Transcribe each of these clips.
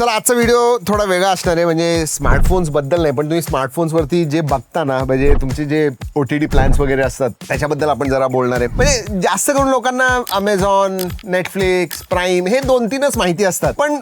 चला आजचा व्हिडिओ थोडा वेगळा असणार आहे. म्हणजे स्मार्टफोन्सबद्दल नाही पण तुम्ही स्मार्टफोन्सवरती जे बघता ना म्हणजे तुमचे जे ओ टी डी प्लॅन्स वगैरे असतात त्याच्याबद्दल आपण जरा बोलणार आहे. म्हणजे जास्त करून लोकांना अमेझॉन नेटफ्लिक्स प्राईम हे दोन तीनच माहिती असतात. पण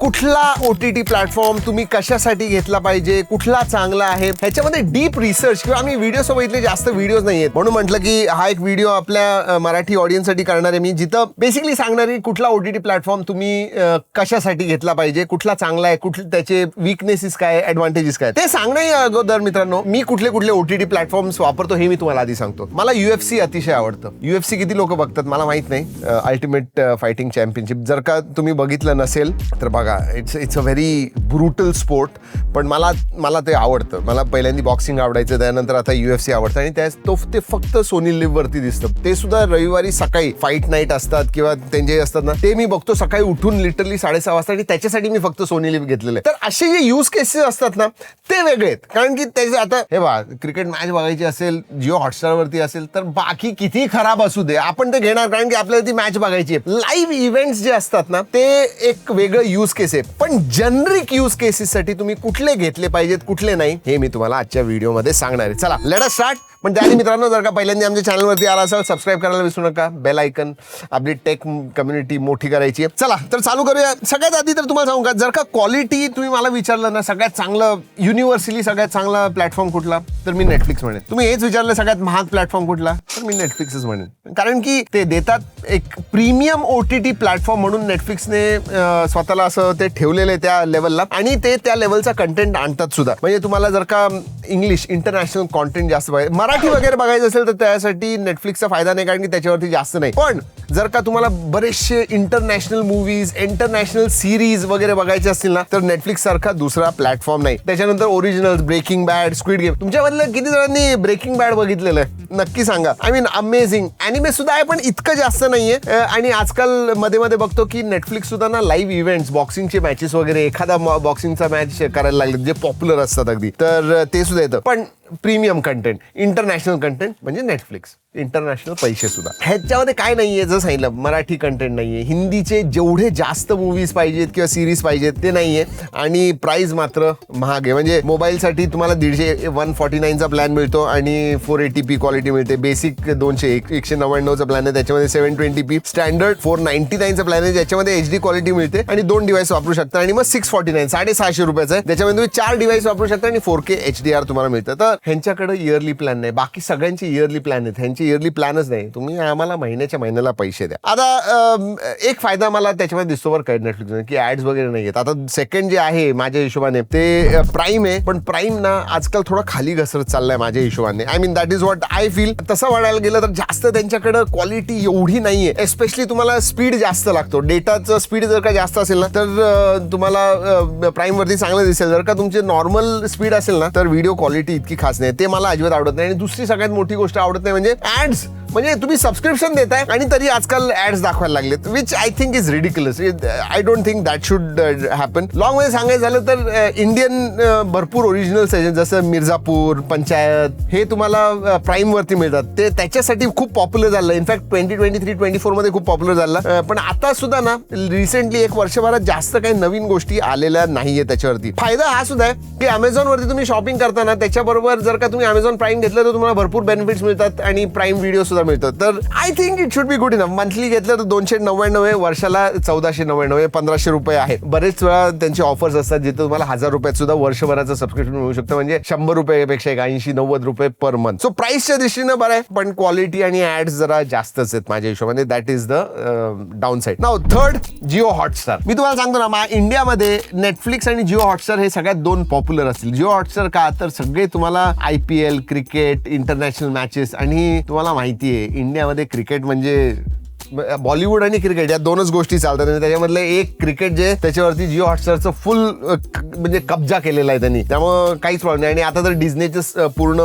कुठला ओ टी टी प्लॅटफॉर्म तुम्ही कशासाठी घेतला पाहिजे? कुठला चांगला आहे? ह्याच्यामध्ये डीप रिसर्च किंवा आम्ही व्हिडिओ बघितले जास्त व्हिडिओज नाही आहेत. म्हणून म्हटलं की हा एक व्हिडिओ आपल्या मराठी ऑडियन्ससाठी करणार आहे मी जिथं बेसिकली सांगणार आहे कुठला ओ टी टी प्लॅटफॉर्म तुम्ही कशासाठी घेतला पाहिजे कुठला चांगला आहे कुठले त्याचे विकनेसेस काय ॲडव्हान्टेजेस काय ते सांगणंही अगोदर मित्रांनो मी कुठले कुठले ओ टी टी प्लॅटफॉर्म्स वापरतो हे मी तुम्हाला आधी सांगतो. मला युएफसी अतिशय आवडतं. युएफसी किती लोक बघतात मला माहीत नाही. अल्टिमेट फायटिंग चॅम्पियनशिप जर का तुम्ही बघितलं नसेल तर बघा. It's it's a very brutal sport पण मला मला ते आवडतं. मला पहिल्यांदा बॉक्सिंग आवडायचं त्यानंतर आता यू एफ सी आवडतं. आणि त्या तो ते फक्त सोनी लिव्हवरती दिसतं. ते सुद्धा रविवारी सकाळी फाईट नाईट असतात किंवा त्यांचे असतात ना ते मी बघतो सकाळी उठून लिटरली साडेसहा वाजता आणि त्याच्यासाठी मी फक्त सोनी लिव्ह घेतलेले तर असे जे यूज केसेस असतात ना ते वेगळे आहेत. कारण की त्याचे आता हे बा क्रिकेट मॅच बघायची असेल जिओ हॉटस्टारवरती असेल तर बाकी किती खराब असू दे आपण ते घेणार. कारण की आपल्याला ती मॅच बघायची आहे. लाईव्ह इव्हेंट्स जे असतात ना ते एक वेगळं यूज केस आहे. पण जनरिक यूज केसेससाठी तुम्ही कुठले घेतले पाहिजेत कुठले नाही हे मी तुम्हाला आजच्या व्हिडिओमध्ये सांगणार आहे. चला लेट स्टार्ट पण त्याआधी मित्रांनो जर का पहिल्यांदा आमच्या चॅनलवरती आला असाल सबस्क्राईब करायला विसरू नका. बेल ऐकन आपली टेक कम्युनिटी मोठी करायची आहे. चला तर चालू करूया. सगळ्यात आधी तर तुम्हाला सांगू का जर का क्वालिटी तुम्ही मला विचारलं ना सगळ्यात चांगलं युनिव्हर्सली सगळ्यात चांगला प्लॅटफॉर्म कुठला? तर मी नेटफ्लिक्स म्हणेन. तुम्ही हेच विचारलं सगळ्यात महाग प्लॅटफॉर्म कुठला? तर मी नेटफ्लिक्सच म्हणेन. कारण की ते देतात एक premium O T T platform म्हणून नेटफ्लिक्सने स्वतःला असं ते ठेवलेलं आहे त्या लेवलला आणि ते त्या लेवलचा कंटेंट आणतात सुद्धा. म्हणजे तुम्हाला जर का इंग्लिश इंटरनॅशनल कॉन्टेंट जास्त पाहिजे. मराठी वगैरे बघायचं असेल तर त्यासाठी नेटफ्लिक्सचा फायदा नाही कारण की त्याच्यावरती जास्त नाही. पण जर का तुम्हाला बरेचसे इंटरनॅशनल मूवीज इंटरनॅशनल सिरीज वगैरे बघायचे असतील ना तर नेटफ्लिक्स सारखा दुसरा प्लॅटफॉर्म नाही. त्याच्यानंतर original Breaking Bad Squid Game तुमच्यामधलं किती जणांनी ब्रेकिंग बॅड बघितलेलं आहे? नक्की सांगा. आय मीन अमेझिंग अॅनिमे सुद्धा आहे पण इतकं जास्त नाहीये. आणि आजकाल मध्ये मध्ये बघतो की नेटफ्लिक्स सुद्धा ना लाईव्ह इव्हेंट्स बॉक्सिंगचे मॅचेस वगैरे एखादा बॉक्सिंगचा मॅच करायला लागले जे पॉप्युलर असतात अगदी. तर ते सुद्धा येतं. पण प्रीमियम कंटेंट इंटरनॅशनल कंटेंट म्हणजे नेटफ्लिक्स इंटरनॅशनल पैसे सुद्धा. ह्याच्यामध्ये काय नाही आहे जर सांगितलं मराठी कंटेंट नाही आहे हिंदीचे जेवढे जास्त मूवीज पाहिजेत किंवा सिरीज पाहिजेत ते नाही आहे आणि प्राईज मात्र महाग आहे. म्हणजे मोबाईलसाठी तुम्हाला दीडशे वन फॉर्टी नाईनचा प्लॅन मिळतो आणि फोर एटी पी क्वालिटी मिळते. बेसिक दोनशे एक एकशे नव्याण्णवचा प्लॅन आहे. त्याच्यामध्ये seven twenty p standard four ninety नाईनचा plan आहे. ज्याच्यामध्ये एच डी क्वालिटी मिळते आणि दोन डिवाइस वापरू शकता. आणि मग सिक्स फॉर्टी नाईन साडेसहाशे रुपयाचं आहे. त्याच्यामध्ये तुम्ही चार डिवाइस वापरू शकता आणि four K H D R तुम्हाला मिळतं. तर ह्यांच्याकडे इयरली प्लॅन नाही. बाकी सगळ्यांचे इयरली प्लॅन आहेत. ह्यांचे इयरली प्लॅनच नाही. तुम्ही आम्हाला महिन्याच्या महिन्याला पैसे द्या. आता एक फायदा मला त्याच्यामध्ये दिसतो बरं काय नेटफ्लिक्स की ऍड्स वगैरे नाही आहेत आता सेकंड जे आहे माझ्या हिशोबाने ते प्राईम आहे. पण प्राईम ना आजकाल थोडा खाली घसरत चाललाय माझ्या हिशोबाने. I mean that is what I feel तसं वाढायला गेलं तर जास्त त्यांच्याकडे क्वालिटी एवढी नाहीये. एस्पेशली तुम्हाला स्पीड जास्त लागतो. डेटाचं स्पीड जर का जास्त असेल ना तर तुम्हाला प्राईमवरती चांगलं दिसेल. जर का तुमचे नॉर्मल स्पीड असेल ना तर व्हिडिओ क्वालिटी इतकी खास नाही. ते मला अजिबात आवडत नाही. आणि दुसरी सगळ्यात मोठी गोष्ट आवडत नाही म्हणजे ऍड्स म्हणजे तुम्ही सबस्क्रिप्शन देताय आणि तरी आजकाल ऍड्स दाखवायला लागलेत which I think is ridiculous I don't think that should happen लॉंगमध्ये सांगायचं झालं तर uh, इंडियन uh, भरपूर ओरिजिनल आहेत जसं मिर्झापूर पंचायत हे तुम्हाला uh, प्राईम वरती मिळतात. ते त्याच्यासाठी खूप पॉप्युलर झालं. In fact twenty twenty three twenty फोरमध्ये खूप पॉप्युलर झालं. पण आता सुद्धा ना रिसेंटली एक वर्षभरात जास्त काही नवीन गोष्टी आलेल्या नाहीये त्याच्यावरती. फायदा हा सुद्धा आहे की अमेझॉन वरती तुम्ही शॉपिंग करताना त्याच्याबरोबर जर का तुम्ही अमेझॉन प्राईम घेतलं तर तुम्हाला भरपूर बेनिफिट्स मिळतात आणि प्राईम व्हिडिओ सुद्धा मिळतात. तर I think it should be good enough monthly घेतलं तर दोनशे नव्याण्णव आहे वर्षाला चौदाशे नव्याण्णव आहे पंधराशे रुपये आहे. बरेच वेळा त्यांचे ऑफर्स असतात जिथे तुम्हाला हजार रुपयात सुद्धा वर्षभराचं सबस्क्रिप्शन मिळू शकतं. म्हणजे शंभर रुपयापेक्षा एक ऐंशी नव्वद रुपये पर मंथ सो प्राईसच्या दृष्टीनं बरं आहे पण क्वालिटी आणि ऍड्स जरा जास्तच आहेत माझ्या हिशोबाने. That is the down side नाव थर्ड जिओ हॉटस्टार मी तुम्हाला सांगतो ना मा इंडियामध्ये नेटफ्लिक्स आणि जिओ हॉटस्टार हे सगळ्यात दोन पॉप्युलर असतील. जिओ हॉटस्टार का? तर सगळे तुम्हाला I P L cricket international matches आणि तुम्हाला माहिती आहे इंडियामध्ये क्रिकेट म्हणजे बॉलिवूड आणि क्रिकेट या दोनच गोष्टी चालतात आणि त्याच्यामधलं एक क्रिकेट जे त्याच्यावरती जिओ हॉटस्टारचं फुल म्हणजे कब्जा केलेला आहे त्यांनी. त्यामुळं काहीच प्रॉब्लेम नाही. आणि आता तर डिझनेचे पूर्ण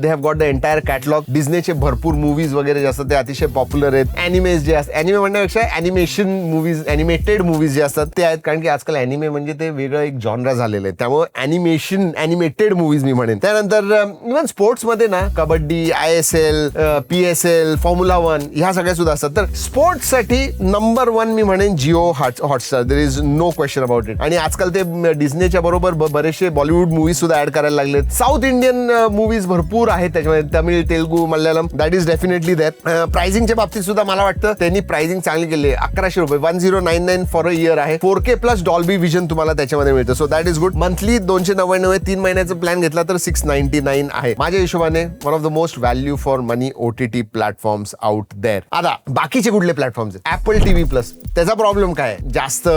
they have got the entire catalogue डिझनेचे भरपूर मूवीज वगैरे जे असतात ते अतिशय पॉप्युलर आहेत. अॅनिमेज जे असतात अॅनिमे म्हणण्यापेक्षा अॅनिमेशन मूवीज अॅनिमेटेड मूवीज जे असतात ते आहेत. कारण की आजकाल अॅनिमे म्हणजे ते वेगळं एक जॉनरा झालेलं आहे. त्यामुळे अॅनिमेशन अॅनिमेटेड मूवीज मी म्हणेन. त्यानंतर इव्हन स्पोर्ट्समध्ये ना kabaddi I S L P S L formula one ह्या सगळ्या सुद्धा असतात. तर स्पोर्ट्ससाठी नंबर वन मी म्हणेन Jio hot Hotstar. There is no question about it आणि आजकाल ते डिझनीच्या बरोबर बरेचसे बॉलिवूड मूवीज सुद्धा ऍड करायला लागलेत. साऊथ इंडियन मूवीज भरपूर आहेत त्याच्यामध्ये. Tamil Telugu Malayalam that is definitely that प्राइसिंगच्या बाबतीत सुद्धा मला वाटतं त्यांनी प्राइसिंग चांगली केली आहे. अकराशे रुपये one zero nine nine for a year आहे. Four K plus Dolby Vision तुम्हाला त्याच्यामध्ये मिळतं. So that is good monthly दोनशे नव्याण्णव तीन महिन्याचा प्लॅन घेतला तर सिक्स नाईन्टी नाईन आहे. माझ्या हिशोबाने one of the most value for money O T T platforms out there आता बाकीचे कुठले प्लॅटफॉर्म्स ऍपल टीव्ही प्लस त्याचा प्रॉब्लेम काय आहे? जास्त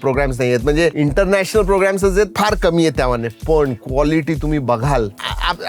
प्रोग्राम्स नाही आहेत. म्हणजे इंटरनॅशनल प्रोग्राम्स आहेत फार कमी आहेत त्यामध्ये. पण क्वालिटी तुम्ही बघाल.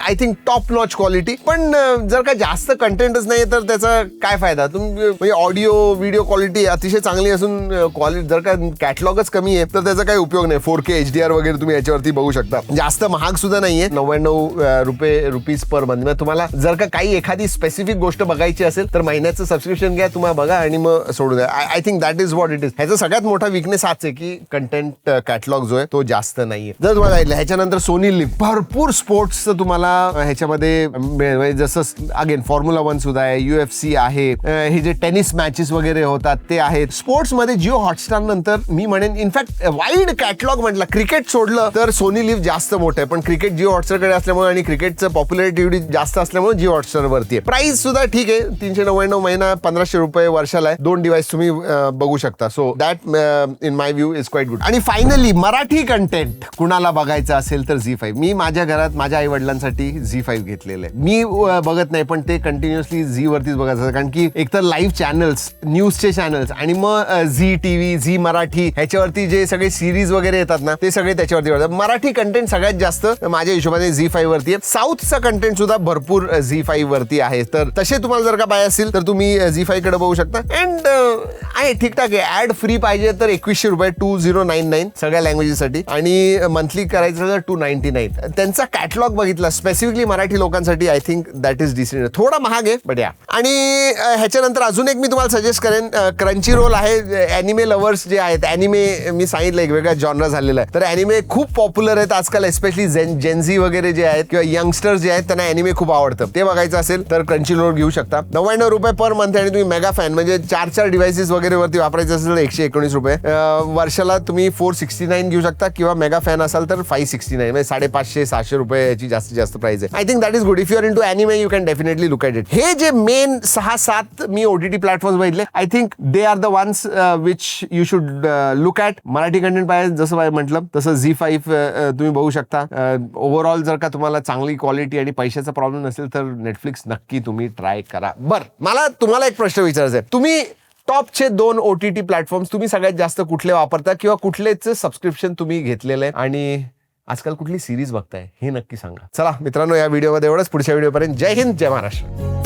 I think top notch quality पण जर का जास्त कंटेंटच नाही तर त्याचा काय फायदा? तुम्ही म्हणजे ऑडिओ व्हिडिओ क्वालिटी अतिशय चांगली असून क्वालिटी जर का कॅटलॉगच कमी आहे तर त्याचा काही उपयोग नाही. Four K H D R वगैरे तुम्ही याच्यावरती बघू शकता. जास्त महाग सुद्धा नाहीये. नव्याण्णव रुपये रुपीज पर मंथ तुम्हाला जर का काही एखादी स्पेसिफिक गोष्ट बघायची असेल तर महिन्याचं सबस्क्रिप्शन घ्या तुम्हाला बघा आणि मग सोडू द्या. I think that is what it is ह्याचा सगळ्यात मोठा विकनेस हाच आहे की कंटेंट कॅटलॉग जो आहे तो जास्त नाहीये. जर तुम्हाला ऐकलं ह्याच्यानंतर सोनी लिव्ह भरपूर स्पोर्ट्सचं तुम्हाला ह्याच्यामध्ये म्हणजे जसं अगेन फॉर्म्युला वन सुद्धा आहे यू एफ सी आहे हे जे टेनिस मॅचेस वगैरे होतात ते आहेत. स्पोर्ट्समध्ये जिओ हॉटस्टार नंतर मी म्हणेन इनफॅक्ट वाईड कॅटलॉग म्हटलं क्रिकेट सोडलं तर सोनी लिव्ह जास्त मोठं आहे. पण क्रिकेट जिओ हॉटस्टारकडे असल्यामुळे आणि क्रिकेटचं पॉप्युलॅरिटी जास्त असल्यामुळे जिओ हॉटस्टारवरती आहे. प्राईस सुद्धा ठीक आहे तीनशे नव्याण्णव महिना पंधराशे रुपये वर्षाला आहे. दोन डिवाइस तुम्ही बघू शकता. So that in my view is quite good आणि फायनली मराठी कंटेंट कुणाला बघायचं असेल तर झी फाईव्ह मी माझ्या घरात माझ्या आई वडिलांसाठी झी फाईव्ह घेतलेलं आहे. मी बघत नाही पण ते कंटिन्युअसली झी वरतीच बघत असतात. कारण की एकतर लाईव्ह चॅनल्स न्यूजचे चॅनल्स आणि मग झी टीव्ही झी मराठी ह्याच्यावरती जे सगळे सिरीज वगैरे येतात ना ते सगळे त्याच्यावरती बघतात. मराठी कंटेंट सगळ्यात जास्त माझ्या हिशोबाने झी फाईव्ह वरती आहे. साऊथचा कंटेंट सुद्धा भरपूर झी फाईव्ह वरती आहे. तर तसे तुम्हाला जर का पाय असेल तर तुम्ही झी स्पॉटीफायकडे बघू शकता. अँड आहे ठीकठाक आहे. ऍड फ्री पाहिजे तर एकवीसशे रुपये टू झिरो नाईन नाईन सगळ्या लँग्वेजेससाठी आणि मंथली करायचं तर टू नाईन्टी नाईन त्यांचा कॅटलॉग बघितला स्पेसिफिकली मराठी लोकांसाठी I think that is decent थोडा महाग आहे बट या आणि ह्याच्यानंतर अजून एक मी तुम्हाला सजेस्ट करेन क्रंची रोल आहे अॅनिमे लवर्स जे आहेत अॅनिमे मी सांगितलं एक वेगळा जॉनर झालेला आहे. तर अॅनिमे खूप पॉप्युलर आहेत आजकाल एस्पेशली जेन जेन्झी वगैरे जे आहेत किंवा यंगस्टर्स जे आहेत त्यांना अॅनिमे खूप आवडतं. ते बघायचं असेल तर क्रंची रोल घेऊ शकता. नव्याण्णव रुपये पर मंथ आणि तुम्ही मेगा फॅन म्हणजे चार चार डिव्हायसेस वगैरे वरती वापरायचं असेल तर एकशे एकोणीस रुपये. वर्षाला तुम्ही फोर सिक्स्टी नाईन घेऊ शकता किंवा मेगा फॅन असाल तर फाईव्ह सिक्स्टी नाईन म्हणजे साडेपाचशे सहाशे रुपये याची जास्तीत जास्त प्राइस आहे. I think that is good if you're into anime you can definitely look at it हे जे मेन सहा सात मी ओटीटी प्लॅटफॉर्म बघितले I think they are the ones which you should look at Marathi content पाहिजे जसं पाहिजे म्हटलं तसं झी फाईव्ह तुम्ही बघू शकता. ओव्हरऑल जर का तुम्हाला चांगली क्वालिटी आणि पैशाचा प्रॉब्लेम नसेल तर नेटफ्लिक्स नक्की तुम्ही ट्राय करा. बरं मला तुम्हाला एक प्रश्न विचारायचा आहे. तुम्ही टॉपचे दोन ओ टी टी प्लॅटफॉर्म तुम्ही सगळ्यात जास्त कुठले वापरता किंवा कुठलेच सबस्क्रिप्शन तुम्ही घेतलेलं आहे? आणि आजकाल कुठली सिरीज बघताय? हे नक्की सांगा. चला मित्रांनो या व्हिडिओमध्ये एवढंच. पुढच्या व्हिडिओपर्यंत जय हिंद जय महाराष्ट्र.